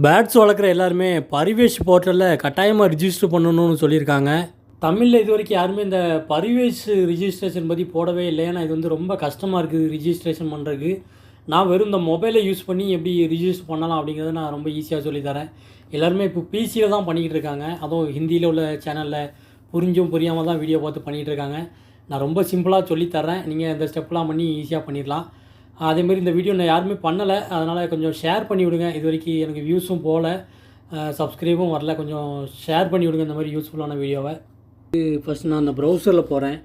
Bats வளர்க்குற எல்லாருமே பரிவேஷ் போர்ட்டலில் கட்டாயமாக ரிஜிஸ்டர் பண்ணணும்னு சொல்லியிருக்காங்க. தமிழில் இது வரைக்கும் யாருமே இந்த பரிவேஷ் ரிஜிஸ்ட்ரேஷன் பற்றி போடவே இல்லை. ஏன்னா இது வந்து ரொம்ப கஷ்டமாக இருக்குது ரிஜிஸ்ட்ரேஷன் பண்ணுறதுக்கு நான் வெறும் இந்த மொபைலை யூஸ் பண்ணி எப்படி ரிஜிஸ்டர் பண்ணலாம் அப்படிங்கிறத நான் ரொம்ப ஈஸியாக சொல்லித்தரேன். எல்லாருமே இப்போ பிசியில் தான் பண்ணிக்கிட்டு இருக்காங்க. அதுவும் ஹிந்தியில் உள்ள சேனலில் புரிஞ்சும் புரியாமல் தான் வீடியோ பார்த்து பண்ணிகிட்டு இருக்காங்க. நான் ரொம்ப சிம்பிளாக சொல்லித்தரேன். நீங்கள் இந்த ஸ்டெப்லாம் பண்ணி ஈஸியாக பண்ணிடலாம். அதேமாரி இந்த வீடியோ நான் யாருமே பண்ணலை. அதனால் கொஞ்சம் ஷேர் பண்ணி விடுங்க. இது வரைக்கும் எனக்கு வியூஸும் போகல. சப்ஸ்கிரைபும் வரல. கொஞ்சம் ஷேர் பண்ணி விடுங்க இந்த மாதிரி யூஸ்ஃபுல்லான வீடியோவை இது ஃபஸ்ட் நான் அந்த ப்ரௌசரில் போகிறேன்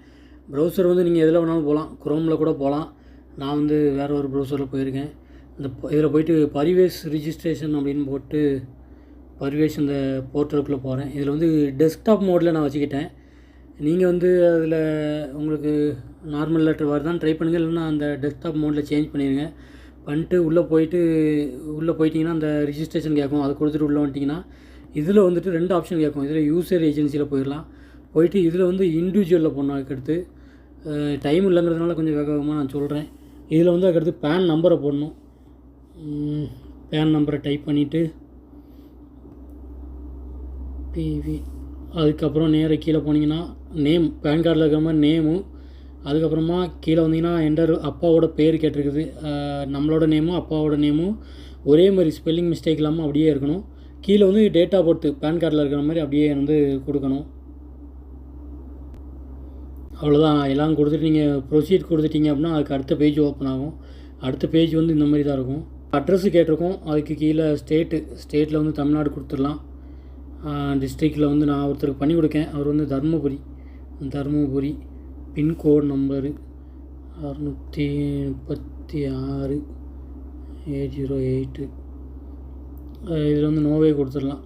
ப்ரௌசர் வந்து நீங்கள் எதில் வேணாலும் போகலாம் குரோமில் கூட போகலாம் நான் வந்து வேறு ஒரு ப்ரௌசரில் போயிருக்கேன். இந்த இதில் போயிட்டு பரிவேஷ் ரிஜிஸ்ட்ரேஷன் அப்படின்னு போட்டு பரிவேஷ் இந்த போர்ட்டலுக்குள்ளே போகிறேன் இதில் வந்து டெஸ்க்டாப் மோடில் நான் வச்சுக்கிட்டேன். நீங்கள் வந்து அதில் உங்களுக்கு நார்மல் லெட்டர் வருதான்னு ட்ரை பண்ணுங்கள் இல்லைன்னா அந்த டெஸ்க்டாப் மோடில் சேஞ்ச் பண்ணிடுங்க பண்ணிட்டு உள்ளே போயிட்டு உள்ளே போயிட்டிங்கன்னா அந்த ரிஜிஸ்ட்ரேஷன் கேட்கும் அதை கொடுத்துட்டு உள்ளே வந்துட்டிங்கன்னா இதில் வந்துட்டு ரெண்டு ஆப்ஷன் கேட்கும் இதில் யூசர் ஏஜென்சியில் போயிடலாம் போயிட்டு இதில் வந்து இண்டிவிஜுவலில் போடணும் அதுக்கடுத்து. டைம் இல்லைங்கிறதுனால கொஞ்சம் வேக வேகமாக நான் சொல்கிறேன் இதில் வந்து அதுக்கடுத்து பேன் நம்பரை போடணும். பேன் நம்பரை டைப் பண்ணிவிட்டு பிவி அதுக்கப்புறம் நேராக கீழே போனீங்கன்னா நேம் பேன் கார்டில் இருக்கிற மாதிரி நேமும் அதுக்கப்புறமா கீழே வந்தீங்கன்னா என்டர் அப்பாவோட பேர் கேட்டிருக்குது. நம்மளோட நேமும் அப்பாவோட நேமும் ஒரே மாதிரி ஸ்பெல்லிங் மிஸ்டேக் இல்லாமல் அப்படியே இருக்கணும். கீழே வந்து டேட் ஆஃப் பர்த் பேன் கார்டில் இருக்கிற மாதிரி அப்படியே வந்து கொடுக்கணும். அவ்வளோதான் எல்லாம் கொடுத்துட்டு நீங்கள் ப்ரொசீட் கொடுத்துட்டீங்க அப்படின்னா அதுக்கு அடுத்த பேஜ் ஓப்பன் ஆகும். அடுத்த பேஜ் வந்து இந்த மாதிரி தான் இருக்கும். அட்ரஸு கேட்டிருக்கோம். அதுக்கு கீழே ஸ்டேட்டு ஸ்டேட்டில் வந்து தமிழ்நாடு கொடுத்துடலாம். டிஸ்ட்ரிக்டில் வந்து நான் ஒருத்தருக்கு பண்ணி கொடுக்கேன். அவர் வந்து தருமபுரி. தருமபுரி பின்கோட் நம்பரு அறுநூற்றி முப்பத்தி ஆறு எயிட் ஜீரோ எயிட்டு இதில் வந்து நோவே கொடுத்துடலாம்.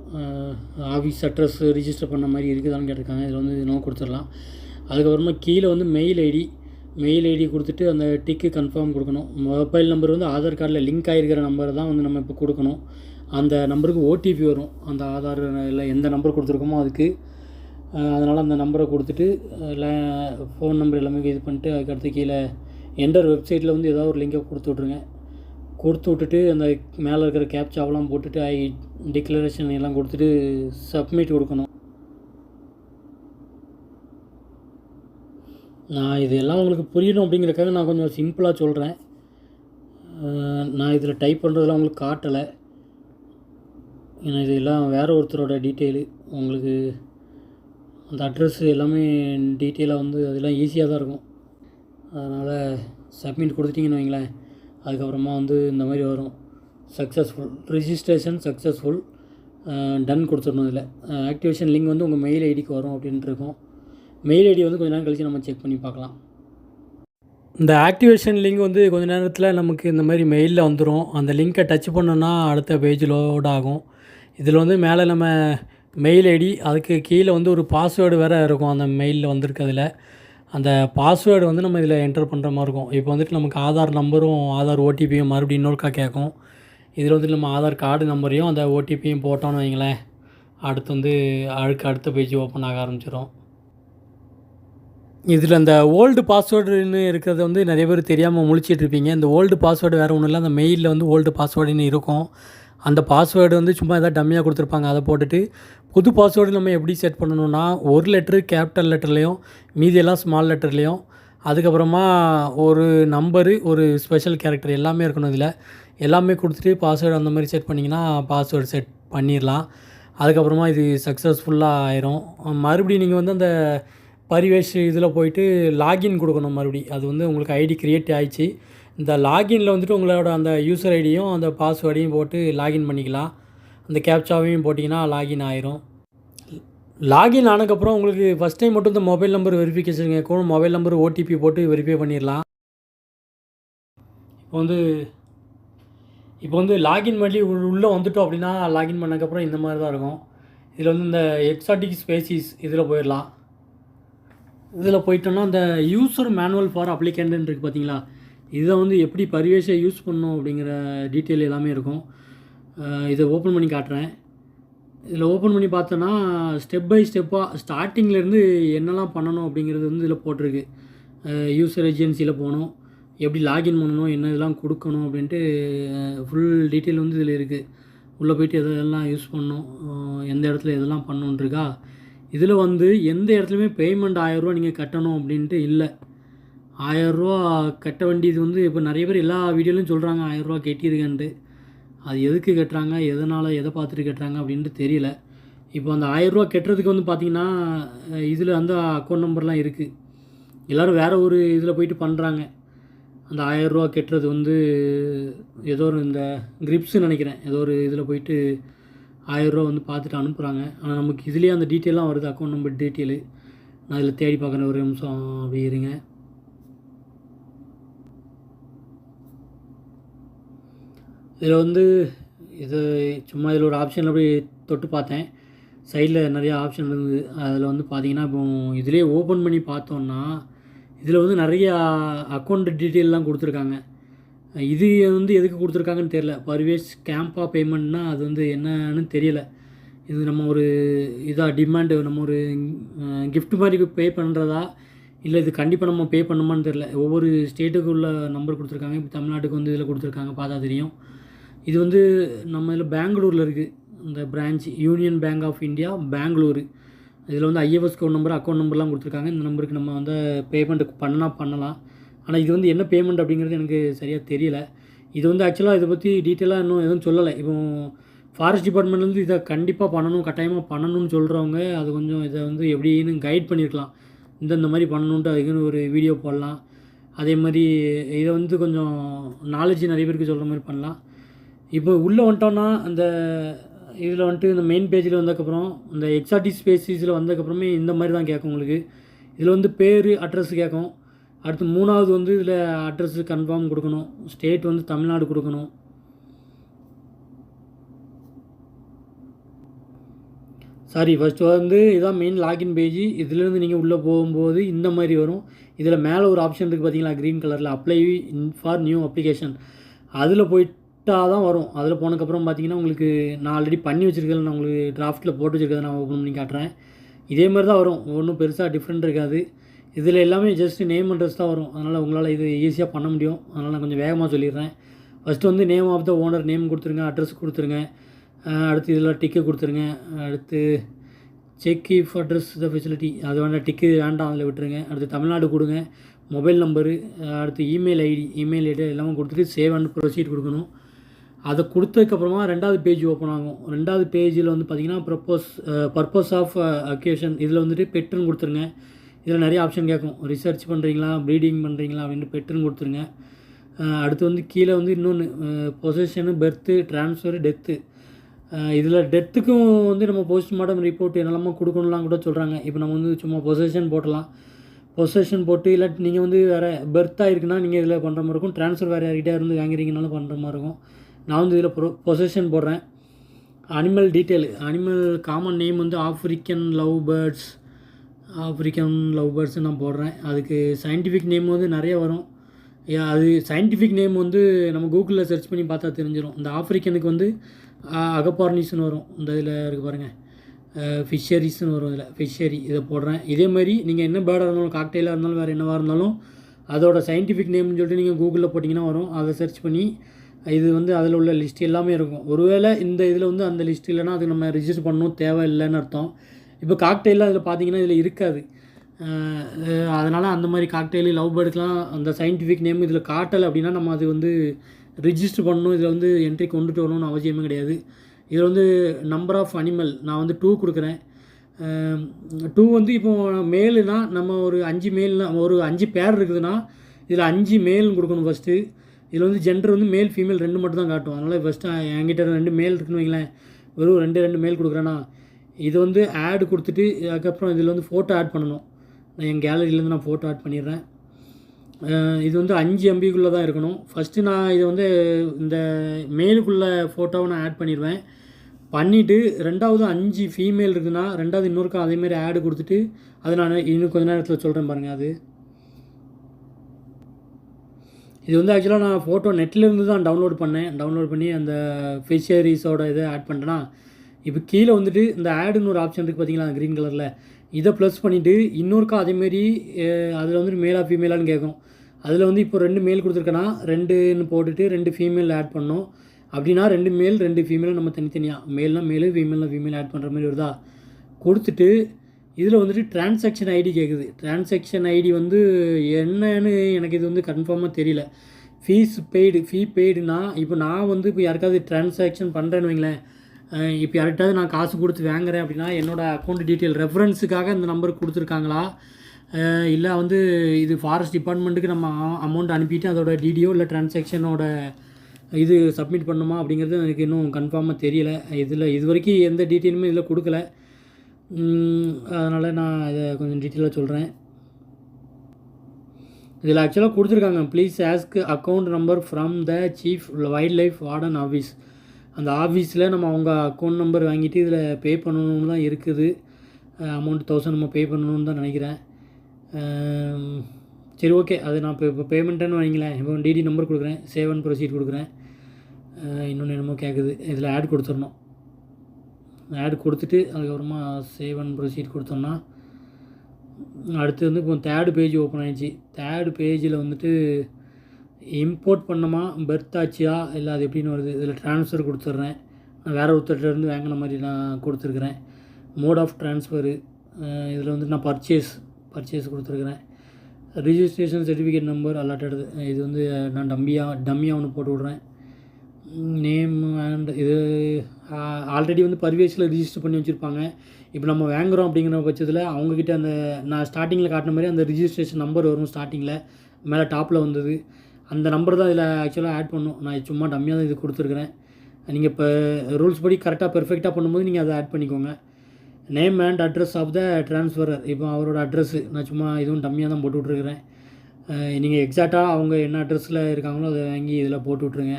ஆஃபீஸ் அட்ரஸ் ரிஜிஸ்டர் பண்ண மாதிரி இருக்குதான்னு கேட்டிருக்காங்க. இதில் வந்து நோ கொடுத்துடலாம். அதுக்கப்புறமா கீழே வந்து மெயில் ஐடி மெயில் ஐடி கொடுத்துட்டு அந்த டிக்கு கன்ஃபார்ம் கொடுக்கணும். மொபைல் நம்பர் வந்து ஆதார் கார்டில் லிங்க் ஆகிருக்கிற நம்பர் தான் வந்து நம்ம இப்போ கொடுக்கணும். அந்த நம்பருக்கு ஓடிபி வரும். அந்த ஆதார் இல்லை எந்த நம்பர் கொடுத்துருக்கோமோ அதுக்கு. அதனால் அந்த நம்பரை கொடுத்துட்டு இல்லை ஃபோன் நம்பர் எல்லாமே இது பண்ணிட்டு அதுக்கடுத்து கீழே என்டர் வெப்சைட்டில் வந்து ஏதாவது ஒரு லிங்கை கொடுத்து விட்ருங்க கொடுத்து விட்டுட்டு அந்த மேலே இருக்கிற கேப்சாவெல்லாம் போட்டுட்டு ஐ டிக்ளரேஷன் எல்லாம் கொடுத்துட்டு சப்மிட் கொடுக்கணும். நான் இதெல்லாம் உங்களுக்கு புரியணும் அப்படிங்கிறதுக்காக நான் கொஞ்சம் சிம்பிளாக சொல்கிறேன் நான் இதில் டைப் பண்ணுறதெல்லாம் உங்களுக்கு காட்டலை. ஏன்னா இது எல்லாம் வேறு ஒருத்தரோட டீட்டெயிலு உங்களுக்கு அந்த அட்ரஸ்ஸு எல்லாமே டீட்டெயிலாக வந்து அதெல்லாம் ஈஸியாக தான் இருக்கும். அதனால் சப்மிட் கொடுத்துட்டிங்கன்னு வைங்களேன் அதுக்கப்புறமா வந்து இந்த மாதிரி வரும். சக்ஸஸ்ஃபுல் ரிஜிஸ்ட்ரேஷன் சக்ஸஸ்ஃபுல் டன் கொடுத்துடணும் இதில். ஆக்டிவேஷன் லிங்க் வந்து உங்கள் மெயில் ஐடிக்கு வரும் அப்படின்ட்டு இருக்கும். மெயில் ஐடி வந்து கொஞ்ச நேரம் கழித்து நம்ம செக் பண்ணி பார்க்கலாம். இந்த ஆக்டிவேஷன் லிங்க் வந்து கொஞ்ச நேரத்தில் நமக்கு இந்த மாதிரி மெயிலில் வந்துடும் அந்த லிங்க்கை டச் பண்ணோன்னா அடுத்த பேஜ் லோட் ஆகும். இதில் வந்து மேலே நம்ம மெயில் ஐடி அதுக்கு கீழே வந்து ஒரு பாஸ்வேர்டு வேறு இருக்கும் அந்த மெயிலில் வந்திருக்கிறதுல அந்த பாஸ்வேர்டு வந்து நம்ம இதில் என்டர் பண்ணுற மாதிரி இருக்கும். இப்போ வந்துட்டு நமக்கு ஆதார் நம்பரும் ஆதார் ஓடிபியும் மறுபடியும் இன்னொருக்கா கேட்கும். இதில் வந்துட்டு நம்ம ஆதார் கார்டு நம்பரையும் அந்த ஓடிபியும் போட்டோன்னு வைங்களேன். அடுத்து வந்து அழுக்கு அடுத்த பேஜ் ஓப்பன் ஆக ஆரம்பிச்சிடும் இதில் அந்த ஓல்டு பாஸ்வேர்டுன்னு இருக்கிறத வந்து நிறைய பேர் தெரியாமல் முழிச்சிட்ருப்பீங்க இந்த ஓல்டு பாஸ்வேர்டு வேறு ஒன்றும் இல்லை. அந்த மெயிலில் வந்து ஓல்டு பாஸ்வேர்டுன்னு இருக்கும். அந்த பாஸ்வேர்டு வந்து சும்மா எதாவது டம்மியாக கொடுத்துருப்பாங்க அதை போட்டுட்டு புது பாஸ்வேர்டு நம்ம எப்படி செட் பண்ணணும்னா ஒரு லெட்ரு கேபிட்டல் லெட்டர்லேயும் மீதியெல்லாம் ஸ்மால் லெட்டர்லேயும் அதுக்கப்புறமா ஒரு நம்பரு ஒரு ஸ்பெஷல் கேரக்டர் எல்லாமே இருக்கணும் இதில். எல்லாமே கொடுத்துட்டு பாஸ்வேர்டு அந்த மாதிரி செட் பண்ணிங்கன்னா பாஸ்வேர்டு செட் பண்ணிடலாம். அதுக்கப்புறமா இது சக்ஸஸ்ஃபுல்லாக ஆயிரும். மறுபடியும் நீங்கள் வந்து அந்த பரிவேஷ் இதில் போயிட்டு லாகின் கொடுக்கணும் மறுபடி அது வந்து உங்களுக்கு ஐடி க்ரியேட் ஆயிடுச்சு. இந்த லாகின்ல வந்துட்டு உங்களோட அந்த யூசர் ஐடியும் அந்த பாஸ்வேர்டையும் போட்டு லாகின் பண்ணிக்கலாம். அந்த கேப்சாவையும் போட்டிங்கன்னா லாகின் ஆயிரும். லாகின் ஆனதுக்கப்புறம் உங்களுக்கு ஃபஸ்ட் டைம் மட்டும் இந்த மொபைல் நம்பர் வெரிஃபிகேஷன் கேட்கும் மொபைல் நம்பர் ஓடிபி போட்டு வெரிஃபை பண்ணிடலாம். இப்போ வந்து இப்போ வந்து லாகின் பண்ணி உள்ளே வந்துட்டோம் அப்படின்னா லாகின் பண்ணதுக்கப்புறம் இந்த மாதிரி தான் இருக்கும். இதில் வந்து இந்த எக்ஸாட்டிக் ஸ்பேசிஸ் இதில் போயிடலாம். இதில் போயிட்டோம்னா இந்த யூசர் மேனுவல் ஃபார் அப்ளிகேண்ட்னு இருக்குது பார்த்தீங்களா இதை வந்து எப்படி பரிவேஷை யூஸ் பண்ணும் அப்படிங்கிற டீட்டெயில் எல்லாமே இருக்கும். இதை ஓப்பன் பண்ணி காட்டுறேன். இதில் ஓப்பன் பண்ணி பார்த்தோன்னா ஸ்டெப் பை ஸ்டெப்பாக ஸ்டார்டிங்லேருந்து என்னெல்லாம் பண்ணணும் அப்படிங்கிறது வந்து இதில் போட்டிருக்கு. யூசர் ஏஜென்சியில் போகணும் எப்படி லாகின் பண்ணணும் என்ன இதெல்லாம் கொடுக்கணும் அப்படின்ட்டு ஃபுல் டீட்டெயில் வந்து இதில் இருக்குது உள்ளே போயிட்டு எதெல்லாம் யூஸ் பண்ணணும் எந்த இடத்துல எதெல்லாம் பண்ணணுன்ட்ருக்கா இதில் வந்து எந்த இடத்துலையுமே பேமெண்ட் ஆயிரரூவா நீங்கள் கட்டணும் அப்படின்ட்டு இல்லை. ஆயரூவா கட்ட வேண்டியது வந்து இப்போ நிறைய பேர் எல்லா வீடியோலையும் சொல்கிறாங்க ஆயரூவா கட்டியிருக்கேன்ட்டு. அது எதுக்கு கட்டுறாங்க எதனால் எதை பார்த்துட்டு கட்டுறாங்க அப்படின்ட்டு தெரியல. இப்போ அந்த ஆயரூவா கட்டுறதுக்கு வந்து பார்த்திங்கன்னா இதில் அந்த அக்கௌண்ட் நம்பர்லாம் இருக்குது எல்லோரும் வேறு ஒரு இதில் போயிட்டு பண்ணுறாங்க அந்த ஆயரூவா கட்டுறது வந்து ஏதோ ஒரு இந்த கிரிப்ஸு நினைக்கிறேன். ஏதோ ஒரு இதில் போயிட்டு ஆயரூவா வந்து பார்த்துட்டு அனுப்புகிறாங்க ஆனால் நமக்கு இதுலேயே அந்த டீட்டெயிலாம் வருது அக்கௌண்ட் நம்பர் டீட்டெயிலு நான் இதில் தேடி பார்க்குறேன் ஒரு நிமிஷம் அப்படி இருங்க. இதில் வந்து இது சும்மா இதில் ஒரு ஆப்ஷன் அப்படி தொட்டு பார்த்தேன். சைடில் நிறையா ஆப்ஷன் இருந்தது. அதில் வந்து பார்த்தீங்கன்னா இப்போ இதிலே ஓப்பன் பண்ணி பார்த்தோன்னா இதில் வந்து நிறையா அக்கௌண்ட் டீட்டெயிலெலாம் கொடுத்துருக்காங்க. இது வந்து எதுக்கு கொடுத்துருக்காங்கன்னு தெரில பர்வேஸ் கேம்பா பேமெண்ட்னா அது வந்து என்னன்னு தெரியல. இது நம்ம ஒரு இதாக டிமாண்டு நம்ம ஒரு கிஃப்ட் மாதிரி பே பண்ணுறதா இல்லை இது கண்டிப்பாக நம்ம பே பண்ணுமான்னு தெரில ஒவ்வொரு ஸ்டேட்டுக்கு உள்ள நம்பர் கொடுத்துருக்காங்க. இப்போ தமிழ்நாட்டுக்கு வந்து இதில் கொடுத்துருக்காங்க. பார்த்தா தெரியும். இது வந்து நம்ம இதில் பெங்களூரில் இருக்குது. இந்த branch Union Bank of India Bangalore. இதில் வந்து ஐஎஃப்எஸ் கோட் நம்பர் அக்கௌண்ட் நம்பர்லாம் கொடுத்துருக்காங்க. இந்த நம்பருக்கு நம்ம வந்து பேமெண்ட் பண்ணால் பண்ணலாம். ஆனால் இது வந்து என்ன பேமெண்ட் அப்படிங்கிறது எனக்கு சரியாக தெரியல. இது வந்து ஆக்சுவலாக இதை பற்றி டீட்டெயிலாக இன்னும் எதுவும் சொல்லலை. இப்போ ஃபாரஸ்ட் டிபார்ட்மெண்ட்லேருந்து இதை கண்டிப்பாக பண்ணணும் கட்டாயமாக பண்ணணும்னு சொல்கிறவங்க அது கொஞ்சம் இதை வந்து எப்படின்னு கைட் பண்ணியிருக்கலாம். இந்தந்த மாதிரி பண்ணணுன்ட்டு அதுக்குன்னு ஒரு வீடியோ போடலாம். அதே மாதிரி இதை வந்து கொஞ்சம் நாலேஜ் நிறைய பேருக்கு சொல்கிற மாதிரி பண்ணலாம். இப்போ உள்ளே வந்துட்டோன்னா அந்த இதில் வந்துட்டு இந்த மெயின் பேஜில் வந்ததுக்கப்புறம் இந்த எக்ஸாட்டிக் ஸ்பேசிஸில் வந்ததுக்கப்புறமே இந்த மாதிரி தான் கேட்கும் உங்களுக்கு. இதில் வந்து பேர் அட்ரஸ் கேட்கும். அடுத்து மூணாவது வந்து இதில் அட்ரஸ் கன்ஃபார்ம் கொடுக்கணும். ஸ்டேட் வந்து தமிழ்நாடு கொடுக்கணும். சாரி ஃபஸ்ட்டு வந்து இதான் மெயின் லாகின் பேஜ் இதுலேருந்து நீங்கள் உள்ளே போகும்போது இந்த மாதிரி வரும். இதில் மேலே ஒரு ஆப்ஷன் இருக்குது பார்த்தீங்களா க்ரீன் கலரில் அப்ளை ஃபார் நியூ அப்ளிகேஷன் அதில் போயிட்டால் தான் வரும். அதில் போனதுக்கப்புறம் பார்த்தீங்கன்னா உங்களுக்கு நான் ஆல்ரெடி பண்ணி வச்சுருக்கேன் நான் உங்களுக்கு டிராஃப்ட்டில் போட்டு வச்சுருக்கதை நான் ஓப்பன் பண்ணி காட்டுறேன். இதே மாதிரி தான் வரும். ஒன்றும் பெருசாக டிஃப்ரெண்ட் இருக்காது. இதில் எல்லாமே ஜஸ்ட் நேம் அட்ரஸ் தான் வரும். அதனால் உங்களால் இது ஈஸியாக பண்ண முடியும். அதனால் நான் கொஞ்சம் வேகமாக சொல்லிடுறேன். ஃபஸ்ட்டு வந்து name of the owner name கொடுத்துருங்க அட்ரஸ் கொடுத்துருங்க. அடுத்து இதில் டிக்கு கொடுத்துருங்க. அடுத்து check if address the facility அது வேண்டாம் டிக்கு வேண்டாம் அதில் விட்டுருங்க. அடுத்து தமிழ்நாடு கொடுங்க. மொபைல் நம்பரு அடுத்து இமெயில் ஐடி இமெயில் ஐடி எல்லாமே கொடுத்துட்டு சேவ் அண்ட் ப்ரொசீட் கொடுக்கணும். அதை கொடுத்ததுக்கப்புறமா ரெண்டாவது பேஜ் ஓப்பன் ஆகும். ரெண்டாவது பேஜில் வந்து பார்த்தீங்கன்னா ப்ரப்போஸ் பர்பஸ் ஆஃப் அக்கேஷன் இதில் வந்துட்டு பெட்டுன்னு கொடுத்துருங்க. இதில் நிறைய ஆப்ஷன் கேட்கும். ரிசர்ச் பண்ணுறீங்களா ப்ரீடிங் பண்ணுறீங்களா அப்படின்ட்டு பெட்டுன்னு கொடுத்துருங்க. அடுத்து வந்து கீழே வந்து இன்னொன்று பொசிஷனு பெர்த்து ட்ரான்ஸ்ஃபரு டெத்து இதில் டெத்துக்கும் வந்து நம்ம போஸ்ட்மார்ட்டம் ரிப்போர்ட் என்னெல்லாமோ கொடுக்கணும்லாம் கூட சொல்கிறாங்க இப்போ நம்ம வந்து சும்மா பொசஷன் போட்டலாம். பொசஷன் போட்டு இல்லாட்டி நீங்கள் வந்து வேறு பெர்த்தாக இருக்குன்னா நீங்கள் இதில் பண்ணுற மாதிரி இருக்கும். ட்ரான்ஸ்ஃபர் வேறு யார்கிட்ட இருந்து வாங்குறீங்கனாலும் பண்ணுற மாதிரி இருக்கும். நான் வந்து இதில் ப்ரொ பொசஷன் போடுறேன். Animal detail animal common name வந்து African love birds African love birds நான் போடுறேன். அதுக்கு சயின்டிஃபிக் நேம் வந்து நிறைய வரும். அது சயின்டிஃபிக் நேம் வந்து நம்ம கூகுளில் சர்ச் பண்ணி பார்த்தா தெரிஞ்சிடும் இந்த ஆஃப்ரிக்கனுக்கு வந்து அகப்பார்னிஸ்னு வரும். இந்த இதில் இருக்குது பாருங்கள் ஃபிஷரிஸ்னு வரும் இதில். ஃபிஷரி இதை போடுறேன். இதே மாதிரி நீங்கள் என்ன பேர்டாக இருந்தாலும் காக்டெயிலாக இருந்தாலும் வேறு என்னவாக இருந்தாலும் அதோட சயின்டிஃபிக் நேம்னு சொல்லிட்டு நீங்கள் கூகுளில் போட்டிங்கன்னா வரும். அதை சர்ச் பண்ணி இது வந்து அதில் உள்ள லிஸ்ட் எல்லாமே இருக்கும். ஒருவேளை இந்த இதில் வந்து அந்த லிஸ்ட் இல்லைன்னா அது நம்ம ரிஜிஸ்டர் பண்ணணும் தேவை இல்லைன்னு அர்த்தம். இப்போ காக்டெயிலில் அதில் பார்த்தீங்கன்னா இதில் இருக்காது. அதனால் அந்த மாதிரி காக்டெயில் லவ் பேர்டுக்கெலாம் அந்த சயின்டிஃபிக் நேம் இதில் காட்டலை அப்படின்னா நம்ம அது வந்து ரிஜிஸ்டர் பண்ணணும். இதில் வந்து என்ட்ரி கொண்டுட்டு வரணும்னு அவசியமே கிடையாது. இதில் வந்து நம்பர் ஆஃப் அனிமல் நான் வந்து டூ கொடுக்குறேன். டூ வந்து இப்போ மேலுனா நம்ம ஒரு அஞ்சு மேல்னா ஒரு அஞ்சு பேர் இருக்குதுன்னா இதில் அஞ்சு மேல்னு கொடுக்கணும் ஃபஸ்ட்டு இதில் வந்து ஜென்டர் வந்து மேல் ஃபீமேல் ரெண்டு மட்டும் தான் காட்டும். அதனால் ஃபஸ்ட்டு என்கிட்ட ரெண்டு மேல் இருக்குன்னு வைங்களேன். வெறும் ரெண்டு ரெண்டு மேல் கொடுக்குறேன்னா இது வந்து ஆட் கொடுத்துட்டு அதுக்கப்புறம் இதில் வந்து ஃபோட்டோ ஆட் பண்ணணும். நான் என் கேலரியிலேருந்து நான் ஃபோட்டோ ஆட் பண்ணிடுறேன். இது வந்து அஞ்சு எம்பிக்குள்ளே தான் இருக்கணும். ஃபஸ்ட்டு நான் இதை வந்து இந்த மேலுக்குள்ளே ஃபோட்டோவை நான் ஆட் பண்ணிடுவேன். பண்ணிவிட்டு ரெண்டாவது அஞ்சு ஃபீமேல் இருக்குதுன்னா ரெண்டாவது இன்னொருக்கா அதேமாரி ஆடு கொடுத்துட்டு அதை நான் இன்னும் கொஞ்ச நேரத்தில் சொல்கிறேன் பாருங்கள் அது. இது வந்து ஆக்சுவலாக நான் ஃபோட்டோ நெட்லேருந்து தான் டவுன்லோட் பண்ணேன். டவுன்லோட் பண்ணி அந்த ஃபிஷரிஸோட இதை ஆட் பண்ணிட்டேன்னா இப்போ கீழே வந்துட்டு இந்த ஆடுன்னு ஒரு ஆப்ஷன் இருக்குது பார்த்தீங்களா க்ரீன் கலரில் இதை ப்ளஸ் பண்ணிவிட்டு இன்னொருக்கா அதேமாரி அதில் வந்துட்டு மேலாக ஃபீமேலான்னு கேட்கும். அதில் வந்து இப்போ ரெண்டு மேல் கொடுத்துருக்கேன்னா ரெண்டுன்னு போட்டுட்டு ரெண்டு ஃபீமேல் ஆட் பண்ணோம் அப்படின்னா ரெண்டு மேல் ரெண்டு ஃபீமேலும் நம்ம தனித்தனியாக மேல்னால் மேலு ஃபீமேல்னா ஃபீமேல் ஆட் பண்ணுற மாதிரி வருதா? கொடுத்துட்டு இதில் வந்துட்டு டிரான்சாக்ஷன் ஐடி கேட்குது டிரான்சாக்ஷன் ஐடி வந்து என்னன்னு எனக்கு இது வந்து கன்ஃபார்மாக தெரியல. ஃபீஸ் பெய்டு ஃபீ பெய்டுனா இப்போ நான் வந்து இப்போ யாருக்காவது டிரான்சாக்ஷன் பண்ணுறேன்னு வைங்களேன். இப்போ யார்கிட்டாவது நான் காசு கொடுத்து வாங்குறேன் அப்படின்னா என்னோடய அக்கௌண்ட் டீட்டெயில் ரெஃபரன்ஸுக்காக இந்த நம்பர் கொடுத்துருக்காங்களா? இல்லை வந்து இது ஃபாரஸ்ட் டிபார்ட்மெண்ட்டுக்கு நம்ம அமௌண்ட் அனுப்பிட்டு அதோட டிடியோ இல்லை டிரான்சாக்ஷனோட இது சப்மிட் பண்ணுமா அப்படிங்கிறது எனக்கு இன்னும் கன்ஃபார்மாக தெரியல. இதில் இது வரைக்கும் எந்த டீட்டெயிலுமே இதில் கொடுக்கல. அதனால் நான் இதை கொஞ்சம் டீட்டெயிலாக சொல்கிறேன் இதில் ஆக்சுவலாக கொடுத்துருக்காங்க. Please ask account number from the chief wild life warden office அந்த ஆஃபீஸில் நம்ம அவங்க அக்கௌண்ட் நம்பர் வாங்கிட்டு இதில் பே பண்ணணும்னு தான் இருக்குது. அமௌண்ட் தௌசண்ட் நம்ம பே பண்ணணும்னு தான் நினைக்கிறேன். சரி ஓகே அது நான் இப்போ இப்போ பேமெண்ட்டுன்னு வாங்கிங்களேன் இப்போ டிடி நம்பர் கொடுக்குறேன். சேவன் ப்ரொசீட் கொடுக்குறேன். இன்னொன்று என்னமோ கேட்குது இதில் ஆட் கொடுத்துடணும். ஆட் கொடுத்துட்டு அதுக்கப்புறமா சேவன் ப்ரொசீட் கொடுத்தோம்னா அடுத்து வந்து இப்போ தேர்டு பேஜ் ஓப்பன் ஆகிடுச்சு தேர்டு பேஜில் வந்துட்டு இம்போர்ட் பண்ணோமா பெர்த் ஆச்சியா இல்லை அது எப்படின்னு வருது. இதில் ட்ரான்ஸ்ஃபர் கொடுத்துட்றேன். நான் வேறு ஒருத்தர்கிட்டருந்து வாங்கின மாதிரி நான் கொடுத்துருக்குறேன். மோட் ஆஃப் ட்ரான்ஸ்ஃபரு இதில் வந்துட்டு நான் பர்ச்சேஸ் பர்ச்சேஸ் கொடுத்துருக்குறேன். ரிஜிஸ்ட்ரேஷன் சர்டிஃபிகேட் நம்பர் அலாட்டட் இது வந்து நான் டம்மியாக டம்மியாக ஒன்று போட்டு விட்றேன். நேம் அண்ட் இது ஆல்ரெடி வந்து பர்வேஸில் ரிஜிஸ்டர் பண்ணி வச்சுருப்பாங்க. இப்போ நம்ம வாங்குகிறோம் அப்படிங்கிற பட்சத்தில் அவங்கக்கிட்ட அந்த நான் ஸ்டார்டிங்கில் காட்டின மாதிரி அந்த ரிஜிஸ்ட்ரேஷன் நம்பர் வரும் ஸ்டார்டிங்கில் மேலே டாப்பில் வந்தது. அந்த நம்பர் தான் இதில் ஆக்சுவலாக ஆட் பண்ணும். நான் சும்மா டம்மியாக தான் இது கொடுத்துருக்குறேன். நீங்கள் இப்போ ரூல்ஸ் படி கரெக்டாக பெர்ஃபெக்டாக பண்ணும்போது நீங்கள் அதை ஆட் பண்ணிக்கோங்க. Name and address of the transferor இப்போ அவரோட அட்ரஸ்ஸு நான் சும்மா இதுவும் டம்மியாக தான் போட்டு விட்ருக்குறேன் நீங்கள் எக்ஸாக்டாக அவங்க என்ன அட்ரஸில் இருக்காங்களோ அதை வாங்கி இதில் போட்டு விட்ருங்க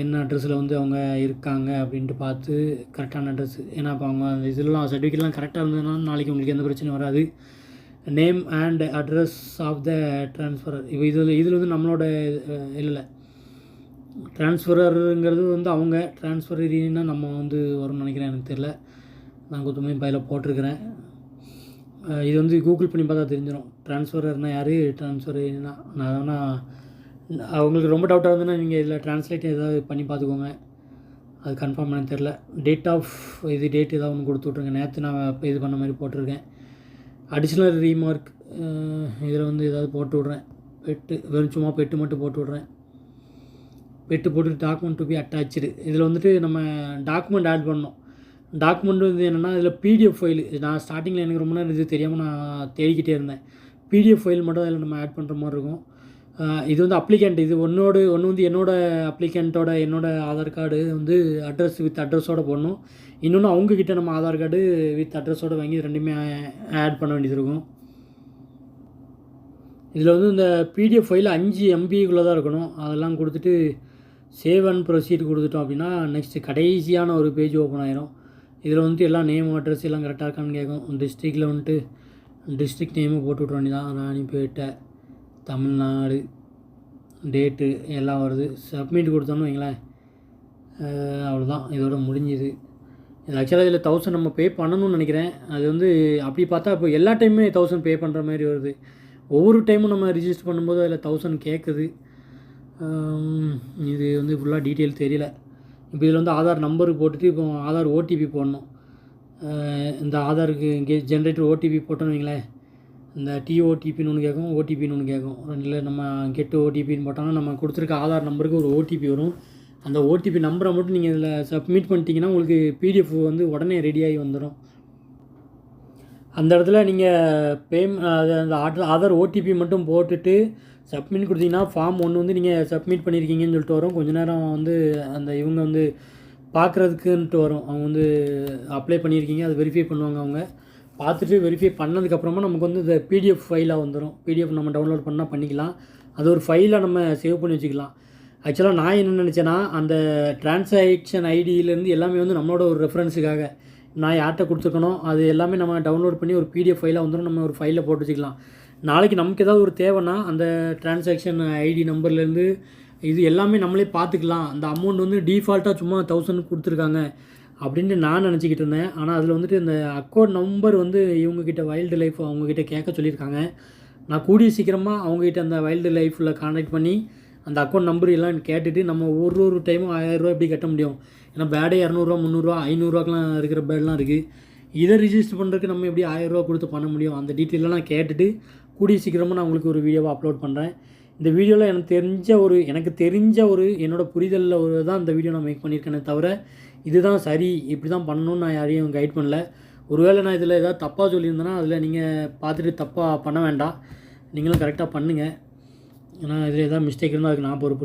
என்ன அட்ரஸில் வந்து அவங்க இருக்காங்க அப்படின்ட்டு பார்த்து கரெக்டான அட்ரஸ் ஏன்னா இப்போ அவங்க அந்த இதெல்லாம் சர்டிஃபிகேட்லாம் கரெக்டாக இருந்ததுனால நாளைக்கு உங்களுக்கு எந்த பிரச்சனையும் வராது. Name and address of the transferor இப்போ இதில் இதில் வந்து நம்மளோட இல்லை ட்ரான்ஸ்ஃபரருங்கிறது வந்து அவங்க ட்ரான்ஸ்ஃபரரின்னா நம்ம வந்து வரும்னு நினைக்கிறேன் எனக்கு தெரில நான் குத்துமே பையில் போட்டிருக்கிறேன். இது வந்து கூகுள் பண்ணி பார்த்தா தெரிஞ்சிடும் ட்ரான்ஸ்ஃபரர்னால் யார்? ட்ரான்ஸ்ஃபர்னா நான் அதனால் அவங்களுக்கு ரொம்ப டவுட்டாக இருந்ததுன்னா நீங்கள் இதில் ட்ரான்ஸ்லேட் ஏதாவது பண்ணி பார்த்துக்கோங்க. அது கன்ஃபார்ம் பண்ண தெரில டேட் ஆஃப் இது டேட் ஏதாவது ஒன்று கொடுத்து விட்ருங்க நேற்று நான் இப்போ இது பண்ண மாதிரி போட்டிருக்கேன். அடிஷ்னல் ரீமார்க் இதில் வந்து ஏதாவது போட்டு விட்றேன். பெட்டு வெறும் சும்மா பெட்டு மட்டும் போட்டு விட்றேன். பெட்டு போட்டு டாக்குமெண்ட் டு பி அட்டாச்சு இதில் வந்துட்டு நம்ம டாக்குமெண்ட் ஆட் பண்ணோம் டாக்குமெண்ட் வந்து என்னென்னா இதில் பிடிஎஃப் ஃபைல் நான் ஸ்டார்டிங்கில் எனக்கு ரொம்ப நேரம் இது தெரியாமல் நான் தேடிக்கிட்டே இருந்தேன். பிடிஎஃப் ஃபைல் மட்டும் அதில் நம்ம ஆட் பண்ணுற மாதிரி இருக்கும். இது வந்து அப்ளிகண்ட் இது ஒன்னோடு ஒன்று வந்து என்னோட அப்ளிகண்ட்டோட என்னோடய ஆதார் கார்டு வந்து அட்ரஸ் வித் அட்ரஸோடு போடணும். இன்னொன்று அவங்கக்கிட்ட நம்ம ஆதார் கார்டு வித் அட்ரஸோடு வாங்கி இது ரெண்டுமே ஆட் பண்ண வேண்டியது இருக்கும். இதில் வந்து இந்த பிடிஎஃப் ஃபைல் அஞ்சு எம்பிக்குள்ளே தான் இருக்கணும். அதெல்லாம் கொடுத்துட்டு சேவ் அண்ட் ப்ரொசீட் கொடுத்துட்டோம் அப்படின்னா நெக்ஸ்ட்டு கடைசியான ஒரு பேஜ் ஓப்பன் ஆயிரும். இதில் வந்துட்டு எல்லாம் நேம் அட்ரஸ் எல்லாம் கரெக்டாக இருக்கான்னு கேட்கும் டிஸ்ட்ரிக்டில் வந்துட்டு டிஸ்ட்ரிக்ட் நேமு போட்டு விட்ற வேண்டியதான் ராணிப்பேட்டை தமிழ்நாடு டேட்டு எல்லாம் வருது. சப்மிட் கொடுத்தோன்னு வைங்களேன். அவ்வளோதான் இதோட முடிஞ்சுது. இது ஆக்சுவலாக இதில் தௌசண்ட் நம்ம பே பண்ணணும்னு நினைக்கிறேன். அது வந்து அப்படி பார்த்தா இப்போ எல்லா டைமுமே தௌசண்ட் பே பண்ணுற மாதிரி வருது. ஒவ்வொரு டைமும் நம்ம ரிஜிஸ்டர் பண்ணும்போது அதில் தௌசண்ட் கேட்குது இது வந்து ஃபுல்லாக டீட்டெயில் தெரியல. இப்போ இதில் வந்து ஆதார் நம்பருக்கு போட்டுட்டு இப்போ ஆதார் ஓடிபி போடணும். இந்த ஆதாருக்கு இங்கே ஜென்ரேட்டர் ஓடிபி போட்டோன்னு வைங்களேன். இந்த டிஓடிபின்னு ஒன்று கேட்கும் ஓடிபின்னு ஒன்று கேட்கும் ரெண்டில் நம்ம கெட்டு ஓடிபின்னு போட்டோம்னா நம்ம கொடுத்துருக்க ஆதார் நம்பருக்கு ஒரு ஓடிபி வரும். அந்த ஓடிபி நம்பரை மட்டும் நீங்கள் இதில் சப்மிட் பண்ணிட்டீங்கன்னா உங்களுக்கு பிடிஎஃப் வந்து உடனே ரெடியாகி வந்துடும் அந்த இடத்துல நீங்கள் பேம் அது அந்த ஆதார் ஓடிபி மட்டும் போட்டுட்டு சப்மிட் கொடுத்தீங்கன்னா ஃபார்ம் ஒன்று வந்து நீங்கள் சப்மிட் பண்ணியிருக்கீங்கன்னு சொல்லிட்டு வரும். கொஞ்ச நேரம் வந்து அந்த இவங்க வந்து பார்க்குறதுக்குன்ட்டு வரும். அவங்க வந்து அப்ளை பண்ணியிருக்கீங்க அதை வெரிஃபை பண்ணுவாங்க அவங்க. பார்த்துட்டு வெரிஃபை பண்ணதுக்கப்புறமா நமக்கு வந்து இந்த பிடிஎஃப் ஃபைலாக வந்துடும் பிடிஎஃப் நம்ம டவுன்லோட் பண்ணால் பண்ணிக்கலாம். அது ஒரு ஃபைலாக நம்ம சேவ் பண்ணி வச்சுக்கலாம். ஆக்சுவலாக நான் என்ன நினச்சேன்னா அந்த டிரான்சாக்ஷன் ஐடியிலேருந்து எல்லாமே வந்து நம்மளோட ஒரு ரெஃபரன்ஸுக்காக நான் யார்கிட்ட கொடுத்துருக்கணும் அது எல்லாமே நம்ம டவுன்லோட் பண்ணி ஒரு பிடிஎஃப் ஃபைலாக வந்துடும் நம்ம ஒரு ஃபைலில் போட்டு வச்சுக்கலாம். நாளைக்கு நமக்கு ஏதாவது ஒரு தேவைன்னா அந்த டிரான்சாக்ஷன் ஐடி நம்பர்லேருந்து இது எல்லாமே நம்மளே பார்த்துக்கலாம். அந்த அமௌண்ட் வந்து டிஃபால்ட்டாக சும்மா தௌசண்ட் கொடுத்துருக்காங்க. அப்படின்ட்டு நான் நினச்சிக்கிட்டு இருந்தேன். ஆனால் அதில் வந்துட்டு இந்த அக்கௌண்ட் நம்பர் வந்து இவங்கக்கிட்ட வைல்டு லைஃப் அவங்கக்கிட்ட கேட்க சொல்லியிருக்காங்க. நான் கூடிய சீக்கிரமாக அவங்ககிட்ட அந்த வைல்டு லைஃப்பில் கான்டாக்ட் பண்ணி அந்த அக்கௌண்ட் நம்பர் எல்லாம் கேட்டுட்டு நம்ம ஒரு ஒரு டைமும் ஆயிரரூவா எப்படி கட்ட முடியும்? ஏன்னா பேடே இரநூறுவா முந்நூறுரூவா ஐநூறுரூவாக்கெலாம் இருக்கிற பேட்லாம் இருக்குது இதை ரிஜிஸ்டர் பண்ணுறதுக்கு நம்ம எப்படி ஆயிரரூவா கொடுத்து பண்ண முடியும்? அந்த டீட்டெயிலெலாம் கேட்டுட்டு கூடிய சீக்கிரமாக நான் உங்களுக்கு ஒரு வீடியோவை அப்லோட் பண்ணுறேன் இந்த வீடியோவில் எனக்கு தெரிஞ்ச ஒரு எனக்கு தெரிஞ்ச ஒரு என்னோட புரிதலில் ஒரு தான் இந்த வீடியோ நான் மேக் பண்ணியிருக்கேனே தவிர இதுதான் சரி இப்படி தான் பண்ணணும்னு நான் யாரையும் கைட் பண்ணல. ஒருவேளை நான் இதில் ஏதாவது தப்பாக சொல்லியிருந்தேன்னா அதில் நீங்கள் பார்த்துட்டு தப்பாக பண்ண வேண்டாம். நீங்களும் கரெக்டாக பண்ணுங்கள் ஏன்னா இதில் ஏதாவது மிஸ்டேக் இருந்தால் அதுக்கு நான் பொறுப்பு